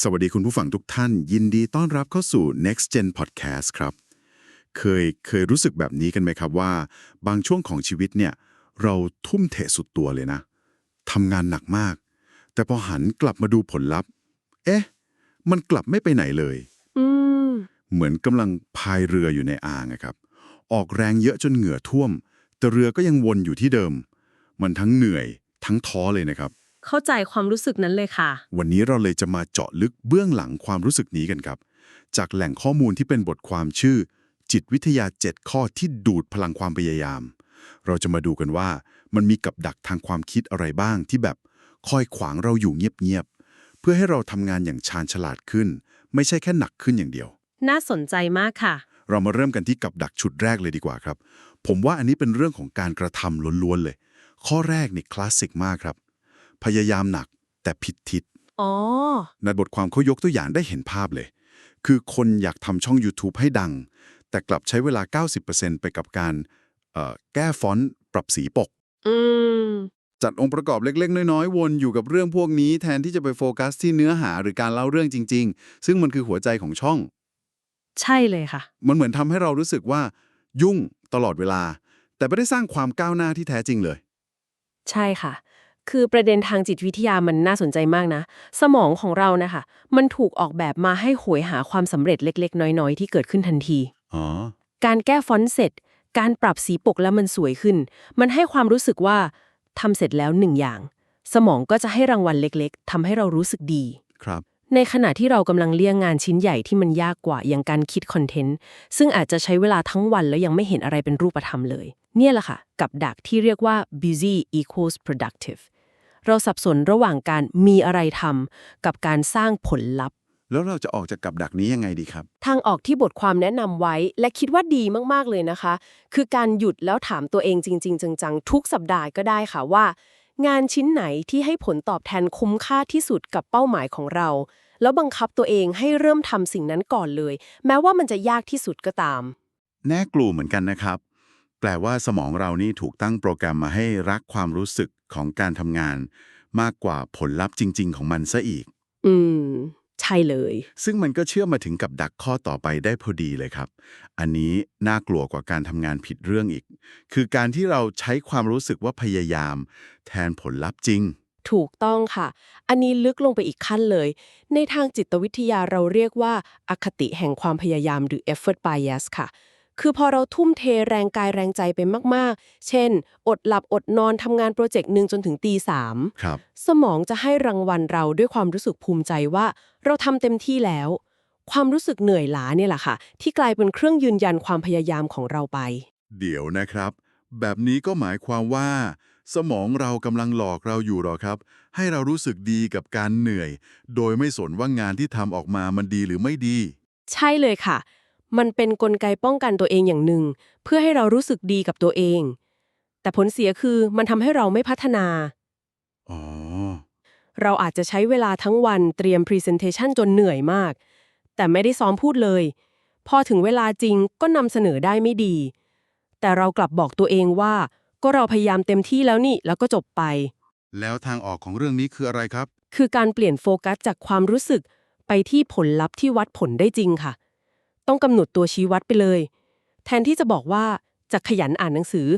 สวัสดีคุณผู้ฟังทุกท่าน ยินดีต้อนรับเข้าสู่ Next Gen Podcast ครับ เคยเคยรู้สึกแบบนี้กันไหมครับว่า บางช่วงของชีวิตเนี่ย เราทุ่มเทสุดตัวเลยนะทำงานหนักมาก แต่พอหันกลับมาดูผลลัพธ์ เอ๊ะ มันกลับไม่ไปไหนเลยอืมเหมือนกำลังพายเรืออยู่ในอ่างอะครับ ออกแรงเยอะจนเหงื่อท่วม แต่เรือก็ยังวนอยู่ที่เดิม มันทั้งเหนื่อย ทั้งท้อเลยนะครับ เข้าใจความรู้สึกนั้นเลยค่ะ วันนี้เราเลยจะมาเจาะลึกเบื้องหลังความรู้สึกนี้กันครับ จากแหล่งข้อมูลที่เป็นบทความชื่อ จิตวิทยา 7 ข้อที่ดูดพลังความพยายาม เราจะมาดูกันว่า มันมีกับดักทางความคิดอะไรบ้างที่แบบคอยขวางเราอยู่เงียบๆเพื่อให้เราทำงานอย่างชาญฉลาดขึ้น ไม่ใช่แค่หนักขึ้นอย่างเดียว น่าสนใจมากค่ะ เรามาเริ่มกันที่กับดักชุดแรกเลยดีกว่าครับ ผมว่าอันนี้เป็นเรื่องของการกระทำล้วนๆเลย ข้อแรกนี่คลาสสิกมากครับ พยายามหนักแต่ผิดทิศอ๋อในบทความเขายกตัวอย่างได้เห็นภาพเลย คือคนอยากทำช่อง YouTube ให้ดัง แต่กลับใช้เวลา 90%ไปกับการเอ่อแก้ฟอนต์ปรับสีปกอืมจัดองค์ประกอบเล็ก ๆ น้อย ๆ วนอยู่กับเรื่องพวกนี้แทนที่จะไปโฟกัสที่เนื้อหาหรือการเล่าเรื่องจริง ๆ ซึ่งมันคือหัวใจของช่อง ใช่เลยค่ะ มันเหมือนทำให้เรารู้สึกว่า ยุ่งตลอดเวลา แต่ไม่ได้สร้างความก้าวหน้าที่แท้จริงเลย ใช่ค่ะ คือประเด็นทางจิตวิทยามันน่าสนใจมากนะ สมองของเรานะคะ มันถูกออกแบบมาให้หวยหาความสำเร็จเล็ก ๆ น้อย ๆ ที่เกิดขึ้นทันที อ๋อ การแก้ฟอนต์เสร็จ การปรับสีปกแล้วมันสวยขึ้น มันให้ความรู้สึกว่าทำเสร็จแล้วหนึ่งอย่าง สมองก็จะให้รางวัลเล็ก ๆทำให้เรารู้สึกดี ครับ ในขณะที่เรากำลังเลี่ยงงานชิ้นใหญ่ที่มันยากกว่าอย่างการคิดคอนเทนต์ ซึ่งอาจจะใช้เวลาทั้งวันแล้วยังไม่เห็นอะไรเป็นรูปธรรมเลย เนี่ยแหละค่ะ กับดักที่เรียกว่า busy equals productive เราสับสนระหว่างการมีอะไรทำกับการสร้างผลลัพธ์ แล้วเราจะออกจากกับดักนี้ยังไงดีครับ ทางออกที่บทความแนะนำไว้และคิดว่าดีมากๆเลยนะคะ คือการหยุดแล้วถามตัวเองจริง ๆ จังๆ ทุกสัปดาห์ก็ได้ค่ะว่า งานชิ้นไหนที่ให้ผลตอบแทนคุ้มค่าที่สุดกับเป้าหมายของเรา แล้วบังคับตัวเองให้เริ่มทำสิ่งนั้นก่อนเลย แม้ว่ามันจะยากที่สุดก็ตาม แน่กลัวเหมือนกันนะครับ แปลว่าสมองเรานี่ถูกตั้งโปรแกรมมาให้รักความรู้สึกของการทำงาน มากกว่าผลลัพธ์จริง ๆ ของมันซะอีก อืม ใช่เลย ซึ่งมันก็เชื่อมมาถึงกับดักข้อต่อไปได้พอดีเลยครับ อันนี้น่ากลัวกว่าการทำงานผิดเรื่องอีก คือการที่เราใช้ความรู้สึกว่าพยายาม แทนผลลัพธ์จริง ถูกต้องค่ะ อันนี้ลึกลงไปอีกขั้นเลย ในทางจิตวิทยาเราเรียกว่า อคติแห่งความพยายามหรือ effort bias ค่ะ คือพอเราทุ่มเทแรงกายแรงใจไปมาก ๆ เช่น อดหลับอดนอนทำงานโปรเจกต์หนึ่งจนถึงตีสามครับ สมองจะให้รางวัลเราด้วยความรู้สึกภูมิใจว่า เราทำเต็มที่แล้ว ความรู้สึกเหนื่อยล้าเนี่ยแหละค่ะ ที่กลายเป็นเครื่องยืนยันความพยายามของเราไป เดี๋ยวนะครับ แบบนี้ก็หมายความว่า สมองเรากำลังหลอกเราอยู่หรอครับ ให้เรารู้สึกดีกับการเหนื่อย โดยไม่สนว่างานที่ทำออกมามันดีหรือไม่ดี ใช่เลยค่ะ มันเป็นนกลไกป้องกันตัวเองอย่างหนึ่ง เพื่อให้เรารู้สึกดีกับตัวเอง แต่ผลเสียคือมันทำให้เราไม่พัฒนา อ๋อ เราอาจจะใช้เวลาทั้งวันเตรียม Presentation จนเหนื่อยมาก แต่ไม่ได้ซ้อมพูดเลย พอถึงเวลาจริงก็นำเสนอได้ไม่ดี แต่เรากลับบอกตัวเองว่า ก็เราพยายามเต็มที่แล้วนี่แล้วก็จบไป แล้วทางออกของเรื่องนี้คืออะไรครับ คือการเปลี่ยนโฟกัสจากความรู้สึกไปที่ผลลัพธ์ที่วัดผลได้จริงค่ะ ต้องกำหนดตัวชี้วัดไปเลย แทนที่จะบอกว่าจะขยันอ่านหนังสือ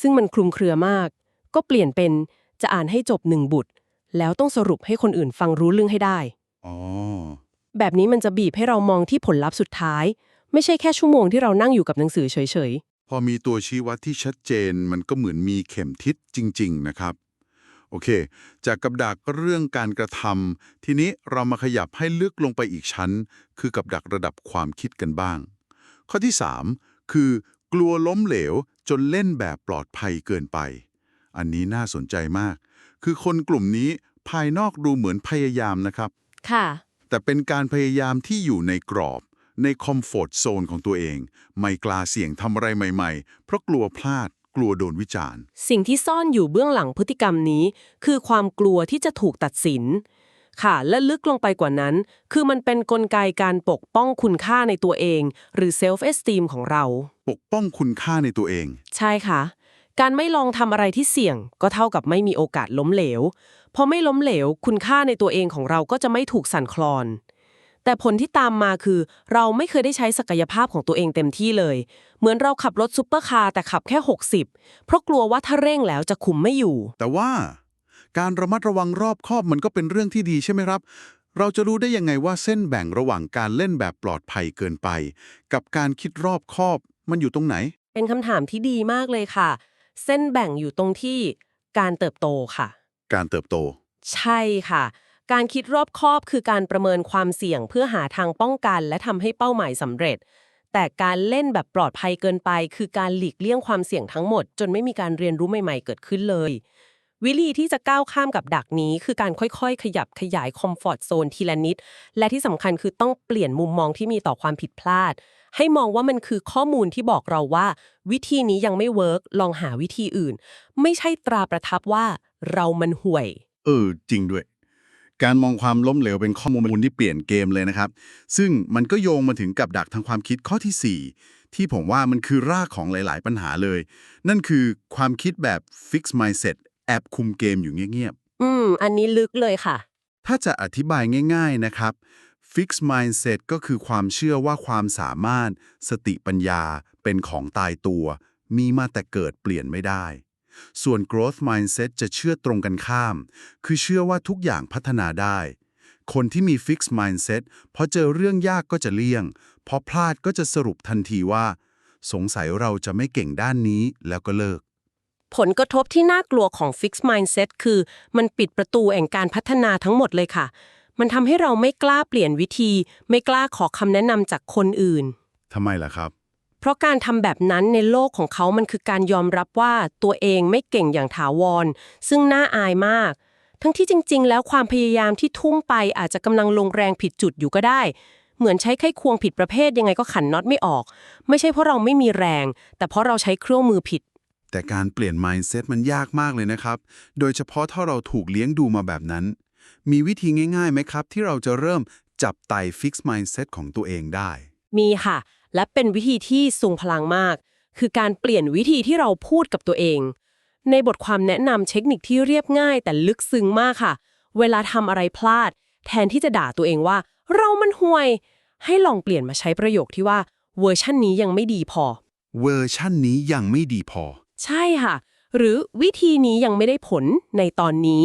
ซึ่งมันคลุมเครือมาก ก็เปลี่ยนเป็นจะอ่านให้จบหนึ่งบุตร แล้วต้องสรุปให้คนอื่นฟังรู้เรื่องให้ได้อ๋อแบบนี้มันจะบีบให้เรามองที่ผลลัพธ์สุดท้าย ไม่ใช่แค่ชั่วโมงที่เรานั่งอยู่กับหนังสือเฉยพอมีตัวชี้วัดที่ชัดเจนมันก็เหมือนมีเข็มทิศจริง ๆ นะครับ โอเค จากกับดักเรื่องการกระทำทีนี้เรามาขยับให้ลึกลงไปอีกชั้น คือกับดักระดับความคิดกันบ้าง ข้อที่ 3 คือกลัวล้มเหลวจนเล่นแบบปลอดภัยเกินไป อันนี้น่าสนใจมาก คือคนกลุ่มนี้ภายนอกดูเหมือนพยายามนะครับๆค่ะ แต่เป็นการพยายามที่อยู่ในกรอบ ในคอมฟอร์ตโซนของตัวเอง ไม่กล้าเสี่ยงทำอะไรใหม่ ๆ เพราะกลัวพลาด กลัวโดนวิจารณ์ สิ่งที่ซ่อนอยู่เบื้องหลังพฤติกรรมนี้ คือความกลัวที่จะถูกตัดสิน ค่ะ และลึกลงไปกว่านั้น คือมันเป็นนกลไกการปกป้องคุณค่าในตัวเอง หรือ self esteem ของเรา ปกป้องคุณค่าในตัวเอง ใช่ค่ะ การไม่ลองทำอะไรที่เสี่ยง ก็เท่ากับไม่มีโอกาสล้มเหลวพพอไม่ล้มเหลว คุณค่าในตัวเองของเราก็จะไม่ถูกสั่นคลอน แต่ผลที่ตามมาคือ เราไม่เคยได้ใช้ศักยภาพของตัวเองเต็มที่เลย เหมือนเราขับรถซุปเปอร์คาร์แต่ขับแค่ 60 เพราะกลัวว่าถ้าเร่งแล้วจะคุมไม่อยู่ แต่ว่าการระมัดระวังรอบคอบมันก็เป็นเรื่องที่ดีใช่ไหมครับ เราจะรู้ได้ยังไงว่าเส้นแบ่งระหว่างการเล่นแบบปลอดภัยเกินไป กับการคิดรอบคอบมันอยู่ตรงไหน เป็นคำถามที่ดีมากเลยค่ะ เส้นแบ่งอยู่ตรงที่การเติบโตค่ะ การเติบโต ใช่ค่ะ การคิดรอบคอบคือการประเมินความเสี่ยงเพื่อหาทางป้องกันและทำให้เป้าหมายสำเร็จ แต่การเล่นแบบปลอดภัยเกินไป คือการหลีกเลี่ยงความเสี่ยงทั้งหมด จนไม่มีการเรียนรู้ใหม่ ๆ เกิดขึ้นเลย วิธีที่จะก้าวข้ามกับดักนี้ คือการค่อยๆ ขยับขยายคอมฟอร์ทโซนทีละนิด และที่สำคัญคือต้องเปลี่ยนมุมมองที่มีต่อความผิดพลาด ให้มองว่ามันคือข้อมูลที่บอกเราว่า วิธีนี้ยังไม่เวิร์กลองหาวิธีอื่น ไม่ใช่ตราประทับว่า เรามันห่วย เออ จริงด้วย การมองความล้มเหลวเป็นข้อมูลที่เปลี่ยนเกมเลยนะครับ ซึ่งมันก็โยงมาถึงกับดักทางความคิดข้อทีสี่4 ที่ผมว่ามันคือรากของหลาย ๆ ปัญหาเลย นั่นคือความคิดแบบ fix mindset แอบคุมเกมอยู่เงียบอืม อันนี้ลึกเลยค่ะๆถ้าจะอธิบายง่าย ๆ นะครับ fix mindset ก็คือความเชื่อว่าความสามารถ สติปัญญาเป็นของตายตัว มีมาแต่เกิดเปลี่ยนไม่ได้ ส่วน growth mindset จะเชื่อตรงกันข้าม คือเชื่อว่าทุกอย่างพัฒนาได้ คนที่มี fix mindset พอเจอเรื่องยากก็จะเลี่ยง พอพลาดก็จะสรุปทันทีว่า สงสัยเราจะไม่เก่งด้านนี้แล้วก็เลิก ผลกระทบที่น่ากลัวของ Fixed Mindset คือ มันปิดประตูแห่งการพัฒนาทั้งหมดเลยค่ะ มันทำให้เราไม่กล้าเปลี่ยนวิธี ไม่กล้าขอคำแนะนำจากคนอื่นทำไมล่ะครับ เพราะการทำแบบนั้นในโลกของเขามันคือการยอมรับว่าตัวเองไม่เก่งอย่างถาวร ซึ่งน่าอายมาก ทั้งที่จริง ๆ แล้วความพยายามที่ทุ่มไปอาจจะกำลังลงแรงผิดจุดอยู่ก็ได้ เหมือนใช้ไข้ควงผิดประเภทยังไงก็ขันน็อตไม่ออก ไม่ใช่เพราะเราไม่มีแรง แต่เพราะเราใช้เครื่องมือผิด แต่การเปลี่ยน mindset มันยากมากเลยนะครับ โดยเฉพาะถ้าเราถูกเลี้ยงดูมาแบบนั้น มีวิธีง่ายๆไหมครับ ที่เราจะเริ่มจับไต่ fix mindset ของตัวเองได้ มีค่ะ และเป็นวิธีที่ทรงพลังมาก คือการเปลี่ยนวิธีที่เราพูดกับตัวเอง ในบทความแนะนำเทคนิคที่เรียบง่าย แต่ลึกซึ้งมากค่ะ เวลาทำอะไรพลาด แทนที่จะด่าตัวเองว่า เรามันห่วย ให้ลองเปลี่ยนมาใช้ประโยคที่ว่าเวอร์ชันนี้ยังไม่ดีพอ เวอร์ชั่นนี้ยังไม่ดีพอ ใช่ค่ะ หรือวิธีนี้ยังไม่ได้ผลในตอนนี้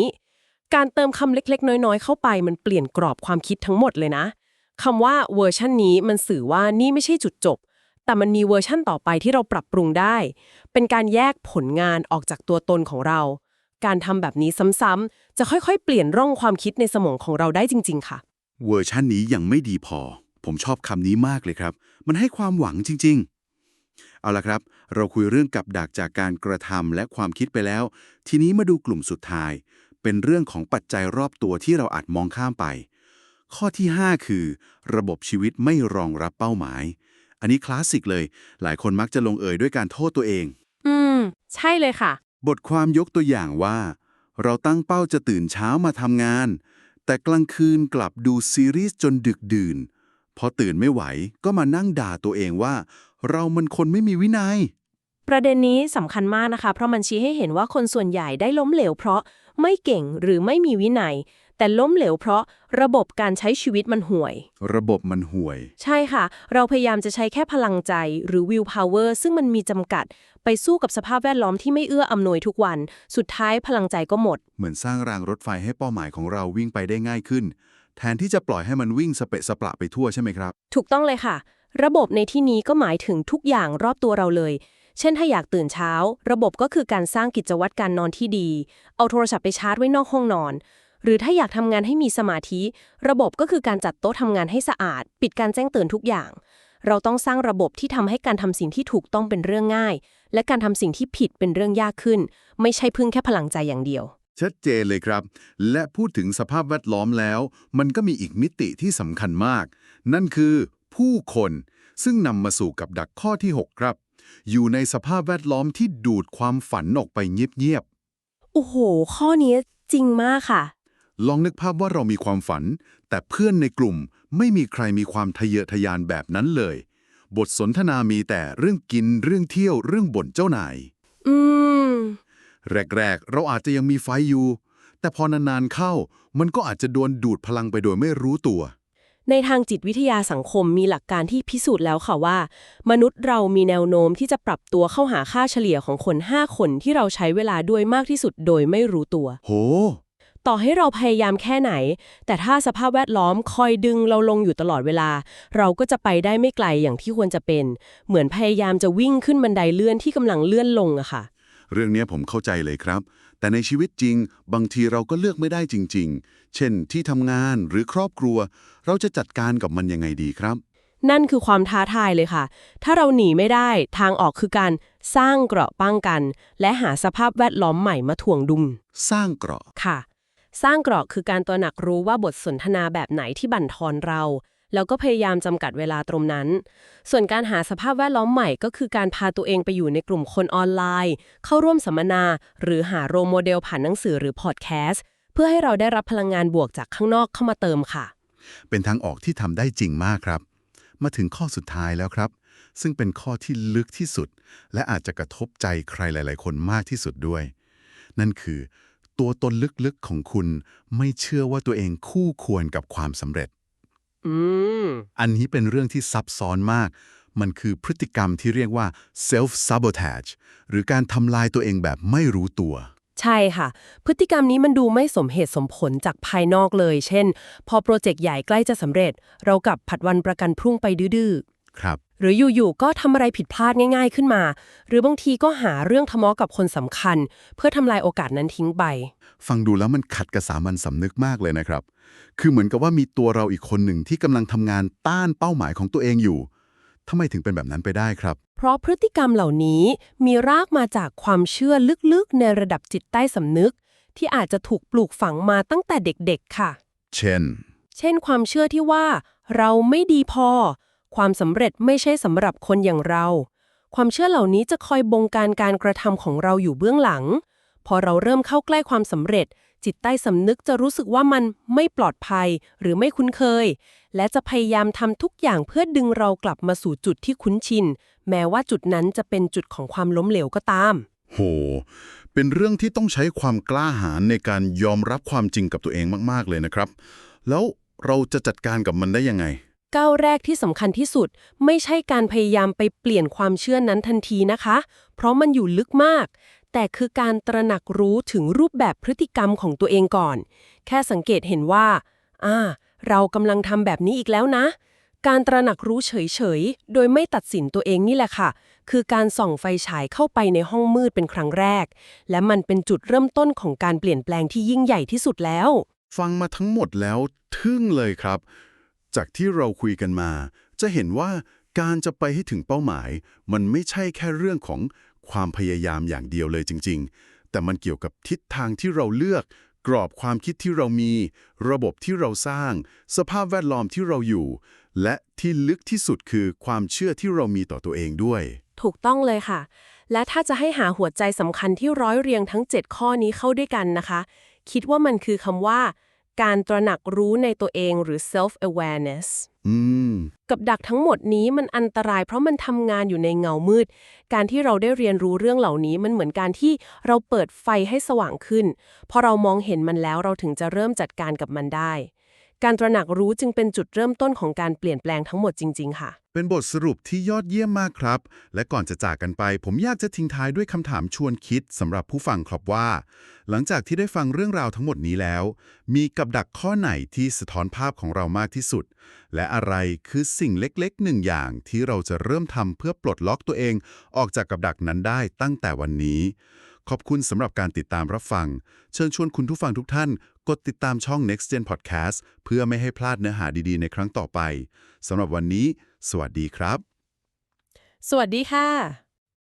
การเติมคำเล็กๆ น้อยๆ เข้าไปมันเปลี่ยนกรอบความคิดทั้งหมดเลยนะ คำว่าเวอร์ชันนี้มันสื่อว่านี่ไม่ใช่จุดจบ แต่มันมีเวอร์ชั่นต่อไปที่เราปรับปรุงได้ เป็นการแยกผลงานออกจากตัวตนของเรา การทำแบบนี้ซ้ำๆจะค่อยๆ เปลี่ยนร่องความคิดในสมองของเราได้จริง ๆ ค่ะ เวอร์ชันนี้ยังไม่ดีพอ ผมชอบคำนี้มากเลยครับ มันให้ความหวังจริง ๆ เอาละครับ เราคุยเรื่องกับดักจากการกระทำและความคิดไปแล้ว ทีนี้มาดูกลุ่มสุดท้าย เป็นเรื่องของปัจจัยรอบตัวที่เราอาจมองข้ามไป ข้อที่ 5 คือ ระบบชีวิตไม่รองรับเป้าหมาย อันนี้คลาสสิกเลย หลายคนมักจะลงเอยด้วยการโทษตัวเอง อืม ใช่เลยค่ะ บทความยกตัวอย่างว่า เราตั้งเป้าจะตื่นเช้ามาทำงาน แต่กลางคืนกลับดูซีรีส์จนดึกดื่น พอตื่นไม่ไหวก็มานั่งด่าตัวเองว่า เรามันคนไม่มีวินัย ประเด็นนี้สำคัญมากนะคะ เพราะมันชี้ให้เห็นว่าคนส่วนใหญ่ได้ล้มเหลวเพราะไม่เก่งหรือไม่มีวินัย แต่ล้มเหลวเพราะระบบการใช้ชีวิตมันห่วย ระบบมันห่วย ใช่ค่ะ เราพยายามจะใช้แค่พลังใจหรือ will power ซึ่งมันมีจำกัด ไปสู้กับสภาพแวดล้อมที่ไม่เอื้ออำนวยทุกวัน สุดท้ายพลังใจก็หมด เหมือนสร้างรางรถไฟให้เป้าหมายของเราวิ่งไปได้ง่ายขึ้น แทนที่จะปล่อยให้มันวิ่งสเปะสปะไปทั่วใช่ไหมครับ ถูกต้องเลยค่ะ ระบบในที่นี้ก็หมายถึงทุกอย่างรอบตัวเราเลย เช่นถ้าอยากตื่นเช้า ระบบก็คือการสร้างกิจวัตรการนอนที่ดี เอาโทรศัพท์ไปชาร์จไว้นอกห้องนอน หรือถ้าอยากทำงานให้มีสมาธิ ระบบก็คือการจัดโต๊ะทำงานให้สะอาด ปิดการแจ้งเตือนทุกอย่าง เราต้องสร้างระบบที่ทำให้การทำสิ่งที่ถูกต้องเป็นเรื่องง่าย และการทำสิ่งที่ผิดเป็นเรื่องยากขึ้น ไม่ใช่พึ่งแค่พลังใจอย่างเดียว ชัดเจนเลยครับ และพูดถึงสภาพแวดล้อมแล้ว มันก็มีอีกมิติที่สำคัญมาก นั่นคือ ผู้คน ซึ่งนำมาสู่กับดักข้อที่ 6 ครับ อยู่ในสภาพแวดล้อมที่ดูดความฝันออกไปเงียบโอ้โห ข้อนี้จริงมากค่ะๆ ลองนึกภาพว่าเรามีความฝัน แต่เพื่อนในกลุ่มไม่มีใครมีความทะเยอทะยานแบบนั้นเลย บทสนทนามีแต่เรื่องกินเรื่องเที่ยวเรื่องบ่นเจ้านาย อืม แรกๆ เราอาจจะยังมีไฟอยู่ แต่พอนานๆเข้า มันก็อาจจะโดนดูดพลังไปโดยไม่รู้ตัว ในทางจิตวิทยาสังคมมีหลักการที่พิสูจน์แล้วค่ะว่า มนุษย์เรามีแนวโน้มที่จะปรับตัวเข้าหาค่าเฉลี่ยของคน 5 คนที่เราใช้เวลาด้วยมากที่สุดโดยไม่รู้ตัว โห ต่อให้เราพยายามแค่ไหน แต่ถ้าสภาพแวดล้อมคอยดึงเราลงอยู่ตลอดเวลา เราก็จะไปได้ไม่ไกลอย่างที่ควรจะเป็น เหมือนพยายามจะวิ่งขึ้นบันไดเลื่อนที่กำลังเลื่อนลงอะค่ะ เรื่องเนี้ยผมเข้าใจเลยครับ แต่ในชีวิตจริง บางทีเราก็เลือกไม่ได้จริง ๆ เช่นที่ทำงานหรือครอบครัว เราจะจัดการกับมันยังไงดีครับนั่นคือความท้าทายเลยค่ะ ถ้าเราหนีไม่ได้ ทางออกคือการสร้างเกราะป้องกัน และหาสภาพแวดล้อมใหม่มาถ่วงดุล สร้างเกราะ ค่ะ สร้างเกราะคือการตระหนักรู้ว่าบทสนทนาแบบไหนที่บั่นทอนเรา แล้วก็พยายามจำกัดเวลาตรงนั้น ส่วนการหาสภาพแวดล้อมใหม่ก็คือการพาตัวเองไปอยู่ในกลุ่มคนออนไลน์ เข้าร่วมสัมมนา หรือหาโรโมเดลผ่านหนังสือหรือพอดแคสต์เพื่อให้เราได้รับพลังงานบวกจากข้างนอกเข้ามาเติมค่ะ เป็นทางออกที่ทำได้จริงมากครับ มาถึงข้อสุดท้ายแล้วครับ ซึ่งเป็นข้อที่ลึกที่สุด และอาจจะกระทบใจใครหลาย ๆ คนมากที่สุดด้วย นั่นคือ ตัวตนลึกๆของคุณไม่เชื่อว่าตัวเองคู่ควรกับความสำเร็จ อืม อันนี้เป็นเรื่องที่ซับซ้อนมาก มันคือพฤติกรรมที่เรียกว่า self sabotage หรือการทำลายตัวเองแบบไม่รู้ตัว ใช่ค่ะ พฤติกรรมนี้มันดูไม่สมเหตุสมผลจากภายนอกเลย เช่น พอโปรเจกต์ใหญ่ใกล้จะสำเร็จ เรากลับผัดวันประกันพรุ่งไปดื้อ ครับๆหรืออยู่ๆก็ทำอะไรผิดพลาดง่าย ๆขึ้นมา หรือบางทีก็หาเรื่องทะเลาะกับคนสำคัญ เพื่อทำลายโอกาสนั้นทิ้งไป ฟังดูแล้วมันขัดกับสามัญสำนึกมากเลยนะครับ คือเหมือนกับว่ามีตัวเราอีกคนหนึ่งที่กำลังทำงานต้านเป้าหมายของตัวเองอยู่ทำไมถึงเป็นแบบนั้นไปได้ครับ เพราะพฤติกรรมเหล่านี้มีรากมาจากความเชื่อลึกๆ ในระดับจิตใต้สำนึก ที่อาจจะถูกปลูกฝังมาตั้งแต่เด็กๆ ค่ะ เช่น เช่นความเชื่อที่ว่า เราไม่ดีพอ ความสำเร็จไม่ใช่สำหรับคนอย่างเรา ความเชื่อเหล่านี้จะคอยบงการการกระทำของเราอยู่เบื้องหลัง พอเราเริ่มเข้าใกล้ความสำเร็จ จิตใต้สำนึกจะรู้สึกว่ามันไม่ปลอดภัยหรือไม่คุ้นเคย และจะพยายามทำทุกอย่างเพื่อดึงเรากลับมาสู่จุดที่คุ้นชิน แม้ว่าจุดนั้นจะเป็นจุดของความล้มเหลวก็ตาม โห เป็นเรื่องที่ต้องใช้ความกล้าหาญในการยอมรับความจริงกับตัวเองมาก ๆ เลยนะครับ แล้วเราจะจัดการกับมันได้ยังไง ก้าวแรกที่สำคัญที่สุด ไม่ใช่การพยายามไปเปลี่ยนความเชื่อนั้นทันทีนะคะ เพราะมันอยู่ลึกมาก แต่คือการตระหนักรู้ถึงรูปแบบพฤติกรรมของตัวเองก่อน แค่สังเกตเห็นว่า อ่า เรากำลังทำแบบนี้อีกแล้วนะ การตระหนักรู้เฉยๆ โดยไม่ตัดสินตัวเองนี่แหละค่ะ คือการส่องไฟฉายเข้าไปในห้องมืดเป็นครั้งแรก และมันเป็นจุดเริ่มต้นของการเปลี่ยนแปลงที่ยิ่งใหญ่ที่สุดแล้ว ฟังมาทั้งหมดแล้วทึ่งเลยครับ จากที่เราคุยกันมา จะเห็นว่าการจะไปให้ถึงเป้าหมาย มันไม่ใช่แค่เรื่องของความพยายามอย่างเดียวเลยจริง ๆ แต่มันเกี่ยวกับทิศทางที่เราเลือก กรอบความคิดที่เรามี ระบบที่เราสร้าง สภาพแวดล้อมที่เราอยู่ และที่ลึกที่สุดคือความเชื่อที่เรามีต่อตัวเองด้วย ถูกต้องเลยค่ะ และถ้าจะให้หาหัวใจสำคัญที่ร้อยเรียงทั้ง 7 ข้อนี้เข้าด้วยกันนะคะ คิดว่ามันคือคำว่า การตระหนักรู้ในตัวเองหรือ self awareness อืมกับดักทั้งหมดนี้มันอันตรายเพราะมันทำงานอยู่ในเงามืด การที่เราได้เรียนรู้เรื่องเหล่านี้มันเหมือนการที่เราเปิดไฟให้สว่างขึ้น พอเรามองเห็นมันแล้วเราถึงจะเริ่มจัดการกับมันได้ การตระหนักรู้จึงเป็นจุดเริ่มต้นของการเปลี่ยนแปลงทั้งหมดจริง ๆ ค่ะ เป็นบทสรุปที่ยอดเยี่ยมมากครับ และก่อนจะจากกันไป ผมอยากจะทิ้งท้ายด้วยคำถามชวนคิดสำหรับผู้ฟังครับว่า หลังจากที่ได้ฟังเรื่องราวทั้งหมดนี้แล้ว มีกับดักข้อไหนที่สะท้อนภาพของเรามากที่สุด และอะไรคือสิ่งเล็กๆหนึ่งอย่างที่เราจะเริ่มทำเพื่อปลดล็อกตัวเอง ออกจากกับดักนั้นได้ตั้งแต่วันนี้ ขอบคุณสำหรับการติดตามรับฟัง เชิญชวนคุณผู้ฟังทุกท่านกดติดตามช่อง Next Gen Podcast เพื่อไม่ให้พลาดเนื้อหาดีๆ ในครั้งต่อไปสำหรับวันนี้ สวัสดีครับ สวัสดีค่ะ